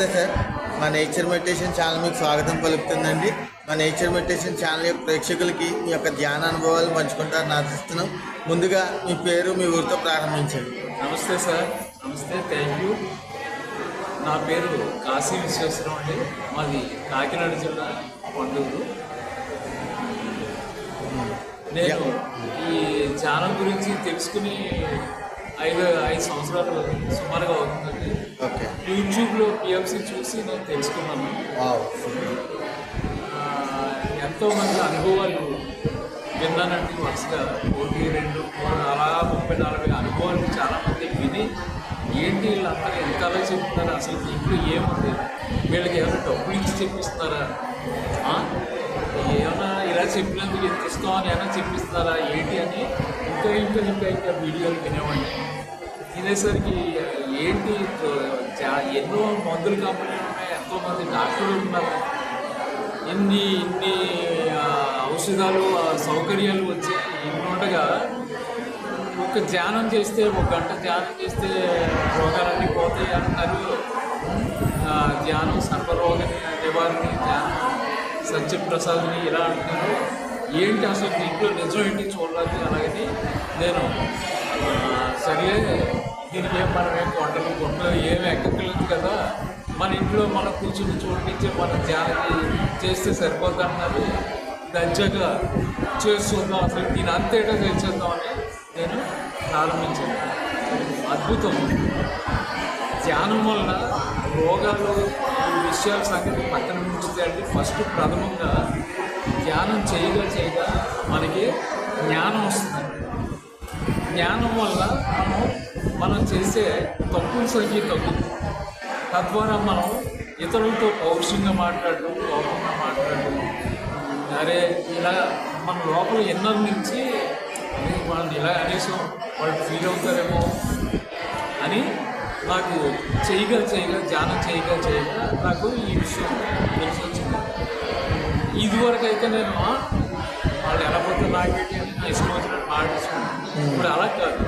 నమస్తే సార్. మా nature meditation channel మీకు స్వాగతం పలుకుతుందండి. మా నేచర్ మెడిటేషన్ ఛానల్ యొక్క ప్రేక్షకులకి మీ యొక్క ధ్యాన అనుభవాలు పంచుకుంటారని ఆశిస్తున్నాం. ముందుగా మీ పేరు మీ ఊరితో ప్రారంభించండి. నమస్తే సార్. నమస్తే థ్యాంక్ యూ నా పేరు కాశీ విశ్వేశ్వరం అండి. మాది కాకినాడ జిల్లా పండుగలు నేను ఈ ఛానల్ గురించి తెలుసుకుని ఐదు ఐదు సంవత్సరాలు సుమారుగా అవుతుందండి. ఓకే. యూట్యూబ్లో పిఎఫ్సి చూసి నేను తెలుసుకున్నాను. ఎంతో మంది అనుభవాలు విన్నానంటే వరుసగా ఒకటి రెండు మూడు అలా ముప్పై నలభై అనుభవాలు చాలా మంది విని ఏంటి వీళ్ళందరూ ఎంతలా చెప్తున్నారు? అసలు దీంట్లో ఏముంది? వీళ్ళకి ఏమైనా డబ్బులు ఇచ్చి ఇలా చెప్పినందుకు ఎంత ఇష్టం అని ఏమైనా చెప్పిస్తారా? ఏంటి అని? ఇంకా ఇంకా ఇంకా ఇంకా వీడియోలు వినేవాడిని. వినేసరికి ఏంటి? ఎన్నో మందులు కంపెనీలు ఉన్నాయి. ఎంతోమంది డాక్టర్లు ఉన్నారు. ఇన్ని ఇన్ని ఔషధాలు సౌకర్యాలు వచ్చాయి. ఇన్ని ఉండగా ఒక ధ్యానం చేస్తే ఒక గంట ధ్యానం చేస్తే రోగాలన్నీ పోతాయి అంటారు. ధ్యానం సర్వరోగ నివారణ ధ్యానం సత్యప్రసాద్ని ఇలా అంటున్నారు. ఏంటి అసలు దీంట్లో నిజం ఏంటి చూడాలి అలాగని నేను సరే దీనికి ఏం మనం ఏం కొండలు గుంటలు ఏమి ఎక్కలేదు కదా. మన ఇంట్లో మనం కూర్చుని చూడనిచ్చి మనం ధ్యానం చేస్తే సరిపోద్ది అన్నారు. దర్జాగా చేస్తుందాం? అసలు దీని అంతేటా చేసేద్దామని నేను ప్రారంభించాను. అద్భుతం. ధ్యానం వలన రోగాలు విషయాల సంగతి పక్కన ఉంచితే అంటే ఫస్ట్ ప్రథమంగా ధ్యానం చేయగా చేయగా మనకి జ్ఞానం వస్తుంది. జ్ఞానం వల్ల మనం మనం చేసే తప్పుల సంఖ్య తగ్గుతుంది. తద్వారా మనం ఇతరులతో పౌరుషంగా మాట్లాడడం కోపంగా మాట్లాడడం అరే ఇలా మన లోపల ఎన్నో నుంచి వాళ్ళని ఇలా అనేసాం వాళ్ళు ఫీల్ అవుతారేమో అని నాకు చేయగా చేయగా ధ్యానం చేయగా చేయగా నాకు ఈ విషయం తెలిసి వచ్చింది ఇదివరకు అయితే నేను వాళ్ళు ఎలా పోతే నాకేంటి అని నా ఇష్టం వచ్చినట్టు మాట్లాడుతున్నాను ఇప్పుడు అలా కాదు.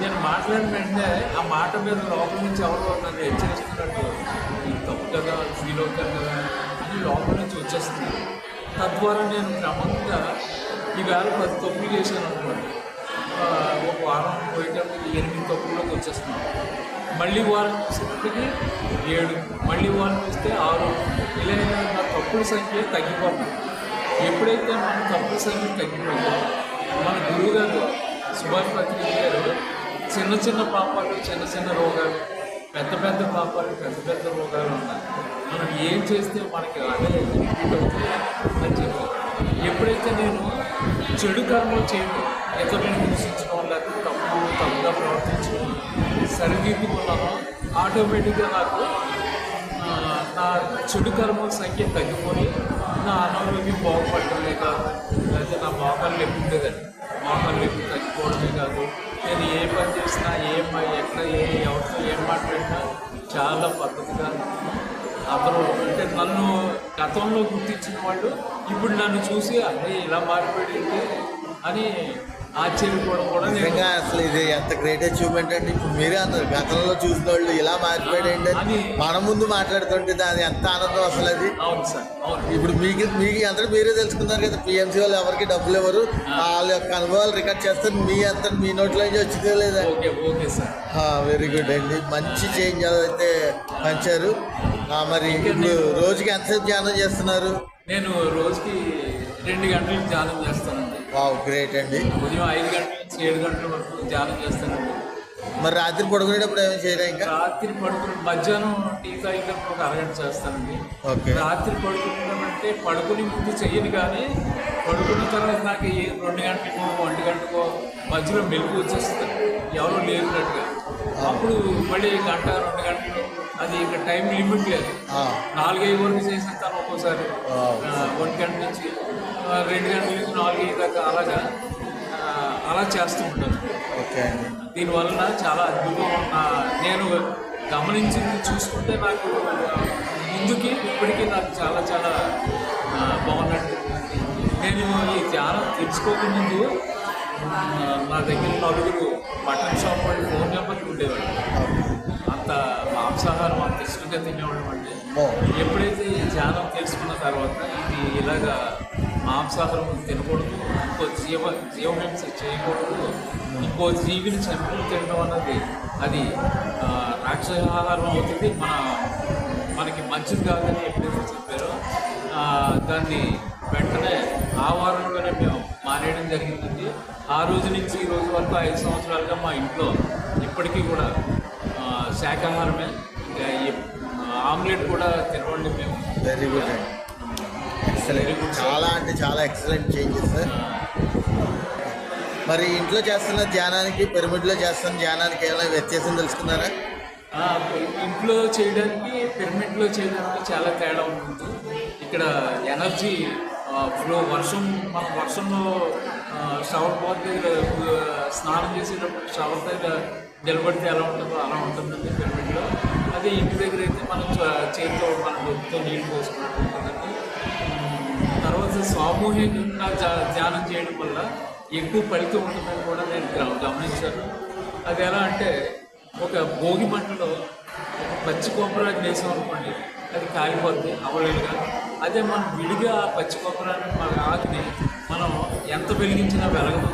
నేను మాట్లాడిన వెంటనే ఆ మాట మీద లోపల నుంచి ఎవరో నన్ను హెచ్చరిస్తున్నట్టు ఇది తప్పు కదా ఫీల్ అవుతారు కదా అని లోపల నుంచి వచ్చేస్తుంది. తద్వారా నేను క్రమంగా ఈవేళ పది తప్పులు చేశాను అనుకోండి. ఒక వారం పోయేటప్పుడు ఎనిమిది తప్పుల్లోకి వచ్చేస్తున్నాను. మళ్ళీ వారం చూసేటప్పటికి ఏడు మళ్ళీ వారం వస్తే ఆరు. ఇలా నా తప్పుల సంఖ్య తగ్గిపోతుంది ఎప్పుడైతే మన తప్పుల సంఖ్య తగ్గిపోయిందో మన గురువు గారు సుభాష్ పత్రిక గారు చిన్న చిన్న పాపాలు చిన్న చిన్న రోగాలు పెద్ద పెద్ద పాపాలు పెద్ద పెద్ద రోగాలు ఉన్నాయి. మనం ఏం చేస్తే మనకి అదే రిపీట్ అవుతుంది అని చెప్పారు ఎప్పుడైతే నేను చెడు కర్మలు చేయను ఇతరులు సరిదిద్దుకున్నానో ఆటోమేటిక్గా నాకు నా చెడు కర్మల సంఖ్య తగ్గిపోయి నా అనారోగ్యం బాగుపడటం కాదు లేకపోతే నా మోకాలు నొప్పి ఉండేదండి. మోకాలు నొప్పి తగ్గిపోవడమే కాదు నేను ఏ పని చేసినా ఏ ఎక్కడ ఏ ఎవరితో ఏం మాట్లాడినా చాలా పద్ధతిగా అందరూ అంటే నన్ను గతంలో గుర్తించిన వాళ్ళు ఇప్పుడు నన్ను చూసి అదే ఇలా మాట్లాడింది అని నిజంగా అసలు ఇది ఎంత గ్రేట్ అచీవ్మెంట్ అండి. ఇప్పుడు మీరే అన్నారు గతంలో చూసిన వాళ్ళు ఇలా మారిపోయాడు అని మన ముందు మాట్లాడుతుంటే అది ఎంత ఆనందం అసలు అది. అవును సార్ ఇప్పుడు మీకు మీకు అందరూ మీరే తెలుసుకున్నారు కదా పిఎంసీ వాళ్ళు ఎవరికి డబ్బులు ఇవ్వరు. వాళ్ళ యొక్క అనుభవాలు రికార్డ్ చేస్తారు మీ అంతా మీ నోట్లో నుంచి వచ్చిందే లేదా? Okay okay sir. Very good అండి. మంచి చేంజ్ అయితే పంచారు. మరి ఇప్పుడు రోజుకి ఎంతసేపు ధ్యానం చేస్తున్నారు? నేను రోజుకి రెండు గంటలు ధ్యానం చేస్తానండి. వావ్ గ్రేట్ అండి. ఉదయం ఐదు గంటల నుంచి ఏడు గంటల వరకు ధ్యానం చేస్తానండి మరి రాత్రి పడుకునేటప్పుడు ఏమైనా చేయరా ఇంకా? రాత్రి పడుకుని మధ్యాహ్నం టీ తాగినప్పుడు ఒక అరగంట చేస్తానండి. ఓకే. రాత్రి పడుకున్నామంటే పడుకుని ముందు చెయ్యను కానీ పడుకున్న తర్వాత నాకు ఏ రెండు గంటలకో ఒంటి గంటకో మధ్యలో మెలుగు వచ్చేస్తుంది. ఎవరు లేనట్టుగా అప్పుడు మళ్ళీ గంట రెండు గంటలు అది ఇక టైం లిమిట్ లేదు. నాలుగైదు వరకు చేసేస్తాను ఒక్కోసారి ఒంటి గంట నుంచి రెండు గంటల నుంచి నాలుగైదు దాకా అలాగా అలా చేస్తూ ఉంటాను. ఓకే అండి. దీనివలన చాలా అద్భుతం. ఆ, నేను గమనించింది చూసుకుంటే నాకు ముందుకి ఇప్పటికీ నాకు చాలా చాలా బాగున్నట్టు నేను ఈ ధ్యానం తెలుసుకోకముందు ఆ, నా దగ్గర నలుగురు మటన్ షాప్ వాళ్ళు ఫోన్ నెంబర్లు ఉండేవాళ్ళు. ఎప్పుడైతే ఈ ధ్యానం తెలుసుకున్న తర్వాత ఇది ఇలాగా మాంసాహారం తినకూడదు ఇంకో జీవ జీవహింస చేయకూడదు ఇంకో జీవిని చంపుకుని తినడం అన్నది అది రాక్షసాహారం అవుతుంది. మన మనకి మంచిది కాదని ఎప్పుడైతే చెప్పారో దాన్ని వెంటనే ఆ వారంలోనే మేము మానేయడం జరిగిందండి. ఆ రోజు నుంచి ఈ రోజు వరకు ఐదు సంవత్సరాలుగా మా ఇంట్లో ఇప్పటికీ కూడా ఆ, శాకాహారమే ఆమ్లెట్ కూడా తినవండి మేము. వెరీ గుడ్ అండి ఎక్సలెంట్ చాలా అంటే చాలా ఎక్సలెంట్ చేంజెస్ సార్ మరి ఇంట్లో చేస్తున్న ధ్యానానికి పిరమిడ్లో చేస్తున్న ధ్యానానికి ఏమైనా వ్యత్యాసం తెలుసుకున్నారా? ఇంట్లో చేయడానికి పిరమిడ్లో చేయడానికి చాలా తేడా ఉంటుంది. ఇక్కడ ఎనర్జీ ఫ్లో వర్షం మన వర్షంలో షవర్ బాత్ దగ్గర స్నానం చేసేటప్పుడు షవర్ దగ్గర నిలబడితే ఎలా ఉంటుందో అలా ఉంటుందండి పిరమిడ్లో అదే ఇంటి దగ్గర అయితే మనం చ- చేతితో మన డొక్కుతో నీళ్ళు పోసుకున్నట్టు ఉంటుందండి. తర్వాత సామూహికంగా ధ్యానం చేయడం వల్ల ఎక్కువ ఫలితం ఉంటుందని కూడా నేను గమనించాను. అది ఎలా అంటే ఒక భోగి మంటలో ఒక పచ్చి వేసాం అనుకోండి అది కాలిపోద్ది అవలేలుగా అదే మనం విడిగా ఆ పచ్చి కొబ్బరాన్ని మన ఆకుని మనం ఎంత వెలిగించినా వెలగదు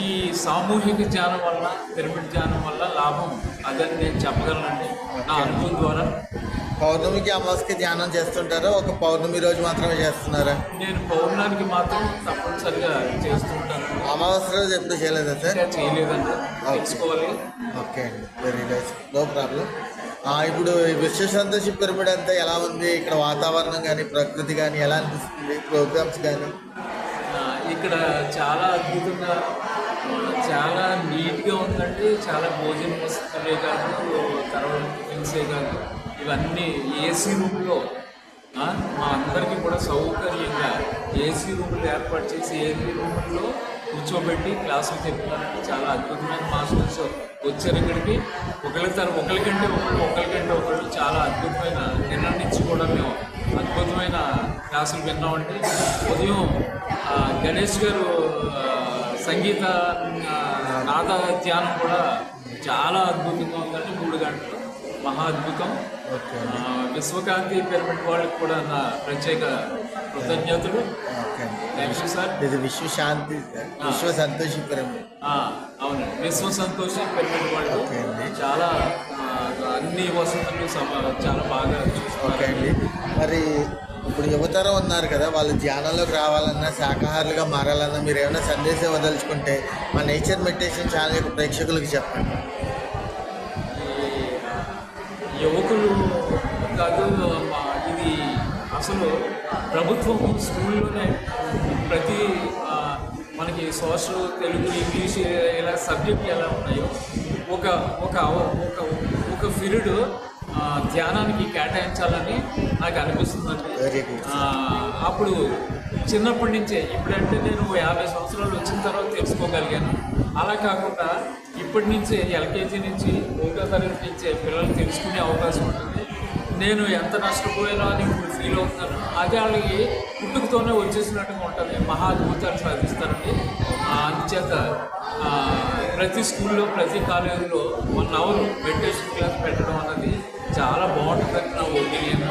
ఈ సామూహిక ధ్యానం వల్ల పిరమిడ్ ధ్యానం వల్ల లాభం అదని నేను చెప్పగలనండి. నా అనుభవం ద్వారా. పౌర్ణమికి అమావాస్యకి ధ్యానం చేస్తుంటారా? ఒక పౌర్ణమి రోజు మాత్రమే చేస్తున్నారా? నేను పౌర్ణానికి మాత్రం తప్పనిసరిగా చేస్తూ ఉంటాను అమావాస్య రోజు ఎప్పుడు చేయలేదా సార్? చేయలేదండి. తెలుసుకోవాలి ఓకే అండి. వెరీ నైస్ నో ప్రాబ్లం ఇప్పుడు ఈ విశ్వ సంతోషి పిరమిడ్ అంతా ఎలా ఉంది? ఇక్కడ వాతావరణం కానీ ప్రకృతి కానీ ఎలా అనిపిస్తుంది? ప్రోగ్రామ్స్ కానీ ఇక్కడ చాలా అద్భుతంగా చాలా నీట్గా ఉందండి. చాలా భోజన వసతులే కాదు తర్వాత టిఫిన్సే కాదు ఇవన్నీ ఏసీ రూమ్లో మా అందరికీ కూడా సౌకర్యంగా ఏసీ రూమ్లు ఏర్పాటు చేసి ఏసీ రూమ్లో కూర్చోబెట్టి క్లాసులు చెప్తున్నారంటే చాలా అద్భుతమైన మాస్టర్స్ వచ్చారు ఇక్కడికి. ఒకళ్ళ తర ఒకరికంటే ఒకళ్ళు ఒకరికంటే ఒకళ్ళు చాలా అద్భుతమైన నిర్ణయించుకోవడం మేము అద్భుతమైన క్లాసులు విన్నామంటే ఉదయం గణేష్ గారు సంగీత నాద ధ్యానం కూడా చాలా అద్భుతంగా ఉందండి. మూడు గంటలు. మహా అద్భుతం. విశ్వకాంతి పిరమిడ్ వాళ్ళకి కూడా నా ప్రత్యేక కృతజ్ఞతలు. ఇది విశ్వ శాంతి విశ్వ సంతోషి పిరమిడ్. ఆ, అవునండి విశ్వ సంతోషి పిరమిడ్ వాళ్ళు. చాలా అన్ని వసతులు చాలా బాగా ఓకే అండి. మరి ఇప్పుడు యువతరం ఉన్నారు కదా వాళ్ళు ధ్యానంలోకి రావాలన్నా శాకాహారులుగా మారాలన్నా మీరు ఏమైనా సందేశం వదలుచుకుంటే మా నేచర్ మెడిటేషన్ ఛానల్ యొక్క ప్రేక్షకులకు చెప్పండి. యువకులు కాదు ఇది అసలు ప్రభుత్వం స్కూల్లోనే ప్రతి మనకి సోషల్ తెలుగు ఇంగ్లీష్ ఇలా సబ్జెక్ట్ ఎలా ఉన్నాయో ఒక ఒక ఒక ఒక పీరియడ్ ధ్యానానికి కేటాయించాలని నాకు అనిపిస్తుందండి. అప్పుడు చిన్నప్పటి నుంచే ఇప్పుడంటే నేను యాభై సంవత్సరాలు వచ్చిన తర్వాత తెలుసుకోగలిగాను. అలా కాకుండా ఇప్పటి నుంచి ఎల్కేజీ నుంచి ఒకటో తరగతి నుంచే పిల్లలు తెలుసుకునే అవకాశం ఉంటుంది. నేను ఎంత నష్టపోయానో అని ఇప్పుడు ఫీల్ అవుతున్నాను. అది వాళ్ళకి పుట్టుకతోనే వచ్చేసినట్టుగా ఉంటుంది. మహాద్భుతాలు సాధిస్తారండి అందుచేత ప్రతి స్కూల్లో ప్రతి కాలేజీలో వన్ అవర్ మెడిటేషన్ క్లాస్ పెట్టడం అన్నది చాలా బాగుంటుందని నా opinion.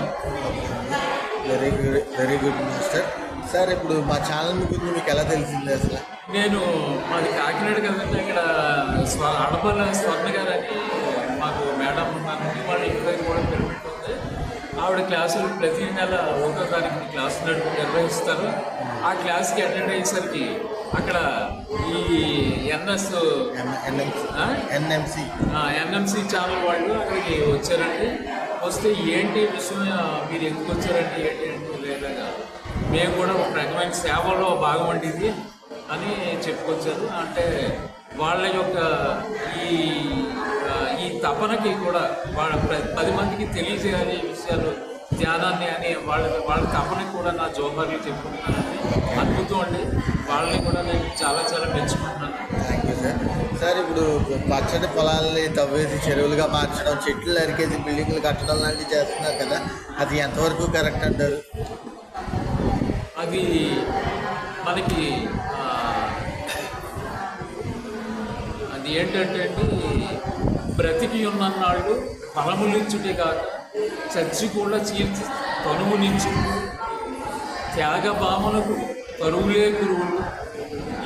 Very good very good master sir ఇప్పుడు మా ఛానల్ గురించి మీకు ఎలా తెలిసింది అసలు? నేను మాది కాకినాడ కదండి ఇక్కడ స్వ అడపల స్వర్ణ గారు అని మాకు మేడం ఉన్నారండి వాళ్ళ ఇంటి కూడా పిరమిడ్ ఉంది ఆవిడ క్లాసులు ప్రతి నెల ఒకటో తారీఖు క్లాస్ నడుపు నిర్వహిస్తారు. ఆ క్లాస్కి అటెండ్ అయ్యేసరికి అక్కడ ఈ NS NMC NMC. NMC channel వాళ్ళు అక్కడికి వచ్చారండి. వస్తే ఏంటి విషయం మీరు ఎందుకు వచ్చారండి ఏంటి అంటే లేదా? మేము కూడా ఒక రకమైన సేవలో భాగం అండి ఇది. అని చెప్పుకొచ్చారు. అంటే వాళ్ళ యొక్క ఈ ఈ తపనకి కూడా వాళ్ళ పది మందికి తెలియజేయాలి ఈ విషయాలు ధ్యానాన్ని అని వాళ్ళ వాళ్ళ తపనకి కూడా నా జోహార్లు చెప్పుకుంటున్నానండి అద్భుతం అండి వాళ్ళని కూడా నేను చాలా చాలా మెచ్చుకుంటున్నాను. థ్యాంక్ యూ సార్ సార్ ఇప్పుడు పచ్చడి పొలాలని తవ్వేసి చెరువులుగా మార్చడం చెట్లు నరికేసి బిల్డింగ్లు కట్టడం లాంటివి చేస్తున్నారు కదా అది ఎంతవరకు కరెక్ట్ అంటారు? అది మనకి అది ఏంటంటే బ్రతికి ఉన్నన్నాళ్ళు ఫలములించుటే కాక చచ్చి కూడా చీల్చి తనువునిచ్చు త్యాగ భామలకు కరువులే గురువులు.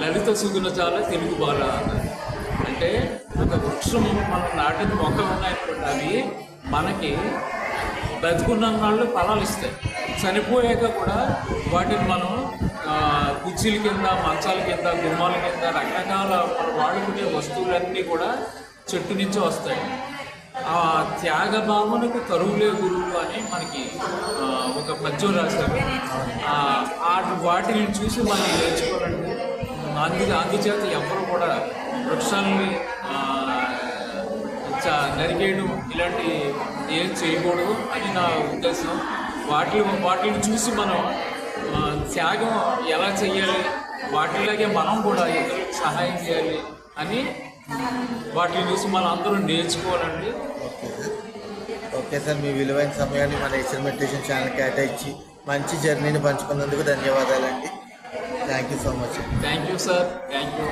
లలిత సుగుణ చాలా తెలుగు బాల. అంటే ఒక వృక్షం మనం నాటిన మొక్కలు ఉన్నాయనుకోండి అవి మనకి బ్రతుకున్న నాళ్ళు ఫలాలు ఇస్తాయి. చనిపోయాక కూడా వాటిని మనం కుర్చీల కింద మంచాల కింద గుమ్మాల కింద రకరకాల మనం వాడుకునే వస్తువులన్నీ కూడా చెట్టు నుంచి వస్తాయి. ఆ త్యాగ భావనకు కరువులే గురువు అని మనకి ఒక పద్యం రాశారు. ఆ, వాటిని చూసి మనం నేర్చుకోవాలండి అందుకే అందుచేత ఎవరు కూడా వృక్షాలని చ- నరికేయడం ఇలాంటి ఏం చేయకూడదు అని నా ఉద్దేశం. వాటి వాటిని చూసి మనం త్యాగం ఎలా చేయాలి వాటిలాగే మనం కూడా సహాయం చేయాలి అని వాటిని చూసి మనం అందరూ నేర్చుకోవాలండి. ఓకే సార్ ఓకే సార్ మీ విలువైన సమయాన్ని మన మెడిటేషన్ ఛానల్ కేటాయించి మంచి జర్నీని పంచుకున్నందుకు ధన్యవాదాలండి. Thank you so much thank you sir thank you